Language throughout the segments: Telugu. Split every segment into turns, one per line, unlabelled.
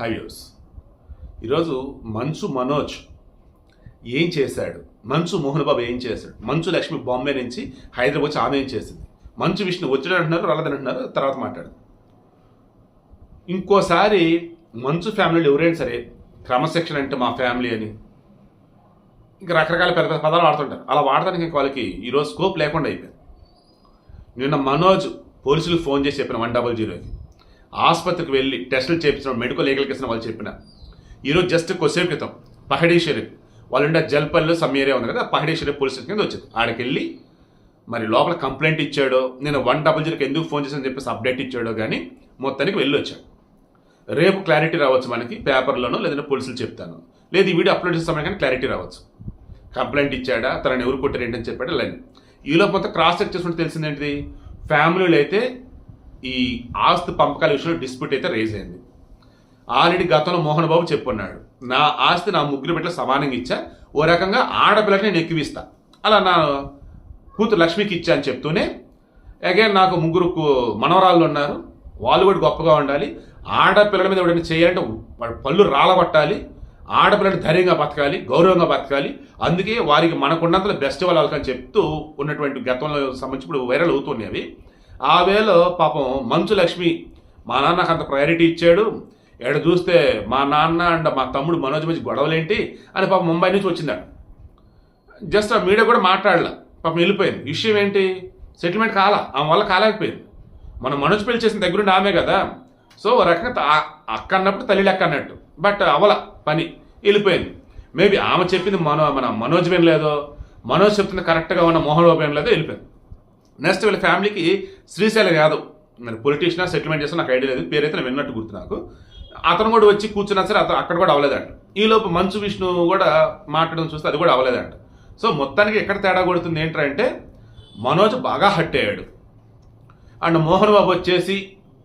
హైవ్యూస్ ఈరోజు మంచు మనోజ్ ఏం చేశాడు? మంచు మోహన్ బాబు ఏం చేశాడు? మంచు లక్ష్మి బాంబే నుంచి హైదరాబాద్ వచ్చి ఆమె ఏం చేసింది? మంచు విష్ణు వచ్చాడు అంటున్నారు రాలేదని అంటున్నారు తర్వాత మాట్లాడు ఇంకోసారి మంచు ఫ్యామిలీలో ఎవరైనా సరే క్రమశిక్షణ అంటే మా ఫ్యామిలీ అని ఇంకా రకరకాల పెద్ద పెద్ద పదాలు వాడుతుంటారు. అలా వాడడానికి ఇంకా వాళ్ళకి ఈరోజు స్కోప్ లేకుండా అయిపోయింది. నిన్న మనోజ్ పోలీసులకు ఫోన్ చేసి చెప్పిన వన్ డబల్ జీరోకి. ఆసుపత్రికి వెళ్ళి టెస్టులు చేయించిన మెడికల్ లీగల్ కేసిన వాళ్ళు చెప్పిన ఈరోజు జస్ట్ కొద్దిసేపు క్రితం పహడేశ్వరి వాళ్ళు ఉండే జల్పల్లి సమ్ ఏరియా ఉంది కదా పహడేశ్వరి పోలీస్ స్టేషన్ కింద వచ్చింది. ఆడికెళ్ళి మరి లోపల కంప్లైంట్ ఇచ్చాడో నేను వన్ డబల్ జీరోకి ఎందుకు ఫోన్ చేశాను చెప్పేసి అప్డేట్ ఇచ్చాడో కానీ మొత్తానికి వెళ్ళి వచ్చాడు. రేపు క్లారిటీ రావచ్చు మనకి పేపర్లోనో లేదంటే పోలీసులు చెప్తాను. లేదు ఈ వీడియో అప్లోడ్ చేస్తామని కానీ క్లారిటీ రావచ్చు. కంప్లైంట్ ఇచ్చాడా తనని ఎవరు కొట్టారు ఏంటని చెప్పాడు లైన్ ఈలో మొత్తం క్రాస్ చెక్ చేసుకుంటే తెలిసిందేంటిది ఫ్యామిలీలో అయితే ఈ ఆస్తి పంపకాల విషయంలో డిస్ప్యూట్ అయితే రేజ్ అయింది. ఆల్రెడీ గతంలో మోహన్ బాబు చెప్పున్నాడు నా ఆస్తి నా ముగ్గురు బిడ్డలు సమానంగా ఇచ్చా ఓ రకంగా ఆడపిల్లకి నేను ఎక్కువిస్తా అలా నా కూతురు లక్ష్మికి ఇచ్చా అని చెప్తూనే అగైన్ నాకు ముగ్గురు మనవరాళ్ళు ఉన్నారు వాళ్ళు కూడా గొప్పగా ఉండాలి ఆడపిల్లల మీద ఎవడైనా చేయాలంటే వాళ్ళ పళ్ళు రాలబట్టాలి ఆడపిల్లని ధైర్యంగా బతకాలి గౌరవంగా బతకాలి అందుకే వారికి మనకున్నంతలో బెస్ట్ వాళ్ళని చెప్తూ ఉన్నటువంటి గతంలో సంబంధించి ఇప్పుడు వైరల్ అవుతున్నాయి అవి. ఆ వేలో పాపం మంచు లక్ష్మి మా నాన్నకు అంత ప్రయారిటీ ఇచ్చాడు. ఎక్కడ చూస్తే మా నాన్న అండ్ మా తమ్ముడు మనోజ్ మధ్య గొడవలేంటి అని పాపం ముంబై నుంచి వచ్చిందాడు జస్ట్ ఆ మీడియా కూడా మాట్లాడలే. పాపం వెళ్ళిపోయింది. విషయం ఏంటి? సెటిల్మెంట్ కాలా? ఆమె వల్ల కాలేకపోయింది. మనం మనోజ్ పెళ్ళి చేసిన దగ్గరుండి ఆమె కదా. సో ఓ రకంగా త- అక్క అన్నప్పుడు తల్లి లెక్క అన్నట్టు. బట్ అవల పని. వెళ్ళిపోయింది. మేబీ ఆమె చెప్పింది మనో మన మనోజ్ వినలేదో. మనోజ్ చెప్తుంది కరెక్ట్గా ఉన్న మోహన్ బాబు వినలేదో. వెళ్ళిపోయింది. నెక్స్ట్ వీళ్ళ ఫ్యామిలీకి శ్రీశైలం యాదవ్. మరి పొలిటీషియనా సెటిల్మెంట్ చేస్తే నాకు ఐడియా లేదు. పేరైతే నేను విన్నట్టు గుర్తు నాకు. అతను కూడా వచ్చి కూర్చున్నా సరే అతను అక్కడ కూడా అవ్వలేదంట. ఈలోపు మంచు విష్ణు కూడా మాట్లాడడం చూస్తే అది కూడా అవ్వలేదంట. సో మొత్తానికి ఎక్కడ తేడా కొడుతుంది ఏంటంటే మనోజ్ బాగా హట్ అయ్యాడు. అండ్ మోహన్ బాబు వచ్చేసి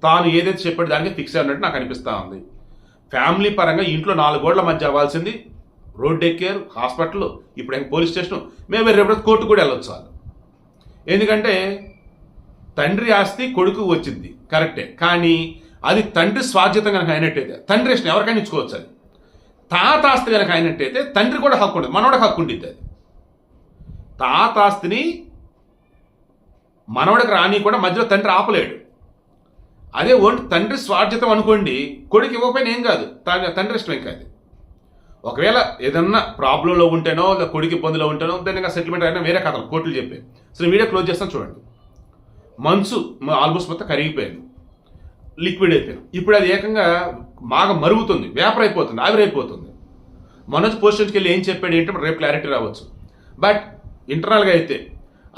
తాను ఏదైతే చెప్పాడు దానికి ఫిక్స్ అయినట్టు నాకు అనిపిస్తూ ఉంది. ఫ్యామిలీ పరంగా ఇంట్లో నాలుగు గోడల మధ్య అవ్వాల్సింది. రోడ్ ఎక్కారు కేర్ హాస్పిటల్ ఇప్పుడు పోలీస్ స్టేషన్. మేము రేపు కోర్టు కూడా వెళ్ళొచ్చు వాళ్ళు ఎందుకంటే తండ్రి ఆస్తి కొడుకు వచ్చింది. కరెక్టే. కానీ అది తండ్రి స్వాధ్యత కనుక అయినట్టయితే తండ్రి ఇష్టం ఎవరికైనా ఇచ్చుకోవచ్చు అది. తాత ఆస్తి కనుక అయినట్టయితే తండ్రి కూడా హక్కు ఉండదు మనోడికి హక్కు ఉండిద్ది అది. తాత ఆస్తిని మనవడికి రాని కూడా మధ్యలో తండ్రి ఆపలేడు. అదే ఒంటి తండ్రి స్వార్థితం అనుకోండి కొడుకు ఇవ్వకపోయినా ఏం కాదు తండ్రి ఇష్టం ఇంకా అది ఒకవేళ ఏదన్నా ప్రాబ్లంలో ఉంటేనో లేదా కొడుకు ఇబ్బందిలో ఉంటేనో దాన్ని ఇంకా సెటిల్మెంట్ అయినా వేరే కథలు కోర్టులు చెప్పే. సో వీడియో క్లోజ్ చేస్తాను చూడండి. మంచు ఆల్మోస్ట్ మొత్తం కరిగిపోయింది. లిక్విడ్ అయిపోయింది. ఇప్పుడు అది ఏకంగా బాగా మరుగుతుంది వేపర్ అయిపోతుంది ఆవిరైపోతుంది. మనోజ్ పోస్టర్స్కి వెళ్ళి ఏం చెప్పాడు ఏంటంటే రేపు క్లారిటీ రావచ్చు. బట్ ఇంటర్నల్గా అయితే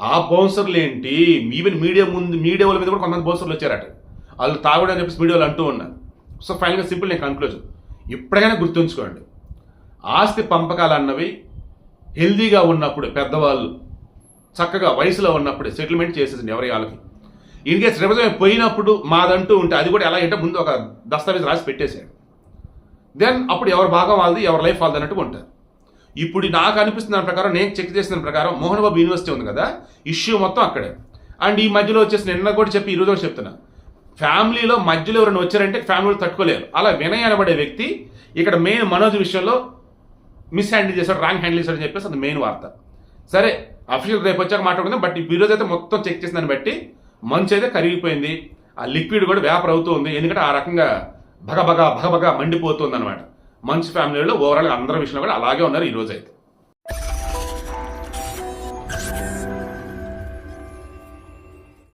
ఆ బౌన్సర్లు ఏంటి? ఈవెన్ మీడియా ముందు మీడియా వాళ్ళ మీద కూడా కొంతమంది బౌన్సర్లు వచ్చారట. వాళ్ళు తాగుడు అని చెప్పేసి వాళ్ళు అంటూ ఉన్నారు. సో ఫైనల్గా సింపుల్ నేను కన్క్లూజన్ ఇప్పటికైనా గుర్తుంచుకోండి. ఆస్తి పంపకాలు అన్నవి హెల్దీగా ఉన్నప్పుడు పెద్దవాళ్ళు చక్కగా వయసులో ఉన్నప్పుడు సెటిల్మెంట్ చేసేసింది ఎవరి వాళ్ళకి. ఇన్కేస్ కేస్ పోయినప్పుడు మాదంటూ ఉంటే అది కూడా ఎలా అంటే ముందు ఒక దస్తావేజ్ రాసి పెట్టేశాడు దెన్ అప్పుడు ఎవరి భాగం వాళ్ళది ఎవరి లైఫ్ వాళ్ళది అన్నట్టు ఉంటారు. ఇప్పుడు నాకు అనిపిస్తున్న ప్రకారం నేను చెక్ చేసిన ప్రకారం మోహన్ బాబు యూనివర్సిటీ ఉంది కదా ఇష్యూ మొత్తం అక్కడే. అండ్ ఈ మధ్యలో వచ్చేసి నిన్న కూడా చెప్పి ఈరోజు కూడా చెప్తున్నా. ఫ్యామిలీలో మధ్యలో ఎవరైనా వచ్చారంటే ఫ్యామిలీలో తట్టుకోలేరు. అలా వినయ్ అనబడే వ్యక్తి ఇక్కడ మెయిన్ మనోజ్ విషయంలో మిస్ హ్యాండిల్ చేశాడు రాంగ్ హ్యాండిల్ చేశాడు అని చెప్పేసి అది మెయిన్ వార్త. సరే అఫీషియల్ రేపు వచ్చాక మాట్లాడుకుందాం బట్ ఈ రోజు అయితే మొత్తం చెక్ చేసిన దాన్ని బట్టి మంచు అయితే కరిగిపోయింది ఆ లిక్విడ్ కూడా వేపర్ అవుతుంది ఎందుకంటే ఆ రకంగా భగభగ భగభగ మండిపోతుంది అనమాట మంచు ఫ్యామిలీలో ఓవరాల్గా అందరి విషయంలో కూడా అలాగే ఉన్నారు ఈ రోజు అయితే.